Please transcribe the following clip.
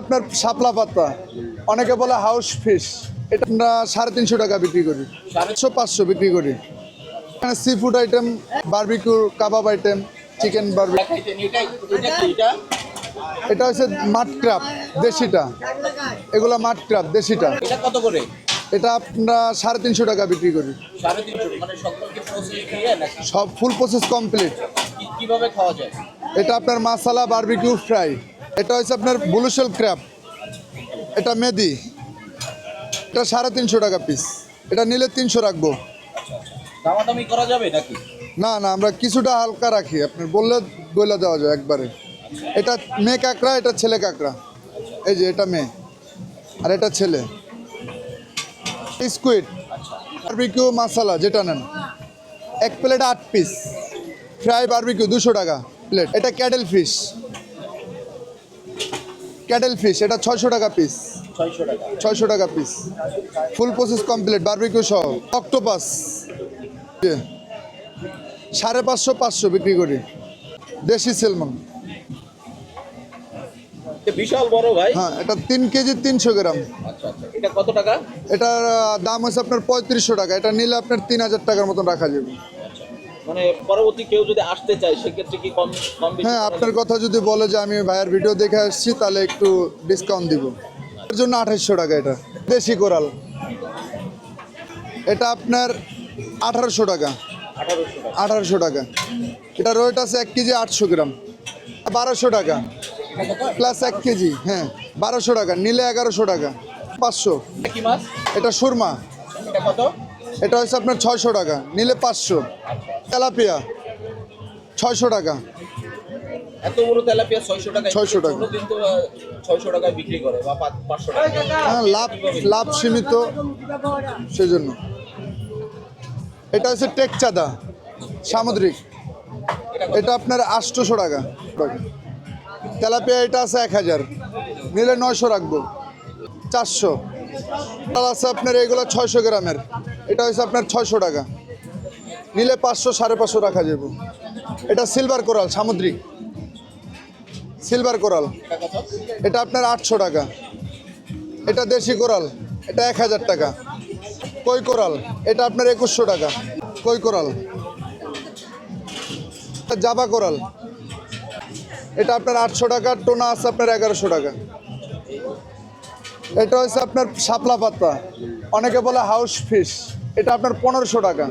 আপনার শাপলা পাতা। অনেকে বলে হাউস ফিশ এটা আমরা সাড়ে তিনশো টাকা বিক্রি করি। সাড়েশো পাঁচশো বিক্রি করি। এখানে সি ফুড আইটেম বার্বিকিউ কাবাব আইটেম চিকেন বার্বি এটা হচ্ছে মাঠ ক্রাব দেশিটা। এগুলো মাঠ ক্রাব দেশিটা। এটা কত করে? এটা আমরা সাড়ে তিনশো টাকা বিক্রি করি। মানে সব ফুল প্রসেস কমপ্লিট কীভাবে খাওয়া যায়? এটা আপনার মাসালা বার্বিকিউ ফ্রাই এটা হচ্ছে আপনার ব্লুশেল ক্র্যাপ এটা মেদি। এটা সাড়ে তিনশো টাকা পিস এটা নিলে তিনশো রাখব। দামাদামি করা যাবে নাকি? না না আমরা কিছুটা হালকা রাখি। আপনার বললে বলে দেওয়া যায় একবারে। এটা মেয়ে কাঁকড়া এটা ছেলে কাঁকড়া। এই যে এটা মেয়ে। আর এটা ছেলে। স্কুইড বারবিকিউ মাসালা যেটা নেন। এক প্লেট আট পিস ফ্রাই বারবিকিউ দুশো টাকা প্লেট এটা ক্যাডেল ফিশ ক্যাডেল ফিশ এটা ছয়শো টাকা পিস ছয়শো টাকা। Piece full process complete barbecue সহ অক্টোপাস সাড়ে পাঁচশো পাঁচশো বিক্রি করি। দেশি সেলমন বিশাল বড় ভাই। হ্যাঁ এটা তিন কেজি তিনশো গ্রাম। আচ্ছা আচ্ছা। এটা কত টাকা? এটার দাম হচ্ছে আপনার পঁয়ত্রিশশো টাকা। এটা নিলে আপনার তিন হাজার টাকার মতন রাখা যাবে। মানে পরবর্তী কেউ যদি আসতে চায় সেক্ষেত্রে কি কম কম হ্যাঁ আপনার কথা যদি বলে যে আমি ভাইয়ের ভিডিও দেখে আসছি তাহলে একটু ডিসকাউন্ট দিব। এর জন্য আঠাইশশো টাকা এটা। দেশি কোরাল। এটা আপনার আঠারোশো টাকা। আঠারোশো টাকা। এটা রোয়েট আছে এক কেজি আটশো গ্রাম। বারোশো টাকা। প্লাস এক কেজি হ্যাঁ বারোশো টাকা। নিলে এগারোশো টাকা। পাঁচশো। এটা সুরমা। এটা হচ্ছে আপনার ছয়শো টাকা। নিলে পাঁচশো। তেলাপিয়া ছয়শো টাকা। এত বড় তেলাপিয়া ছয়শো টাকা। 600 টাকা। কিন্তু ছয়শো টাকায় বিক্রি করে বা পাঁচশো টাকা। হ্যাঁ লাভ লাভ সীমিত। সেজন্য। এটা হচ্ছে টেক চাঁদা সামুদ্রিক। এটা আপনার আটশোশো টাকা। তেলাপিয়া এটা আছে এক হাজার। নিলে নয়শো রাখব। চারশো। আছে আপনার এগুলো ছয়শো গ্রামের। এটা হচ্ছে আপনার ছয়শো টাকা। নিলে পাঁচশো, সাড়ে পাঁচশো রাখা যাবে। এটা সিলভার কোরাল সামুদ্রিক। সিলভার কোরাল এটা আপনার আটশো টাকা। এটা দেশি কোরাল এটা এক হাজার টাকা। কই কোরাল এটা আপনার একুশশো টাকা। কই কোরাল জাবা কোরাল এটা আপনার আটশো টাকা, টোনা আছে আপনার এগারোশো টাকা। এটা হচ্ছে আপনার শাপলা পাতা। অনেকে বলে হাউস ফিশ এটা আপনার পনেরোশো টাকা।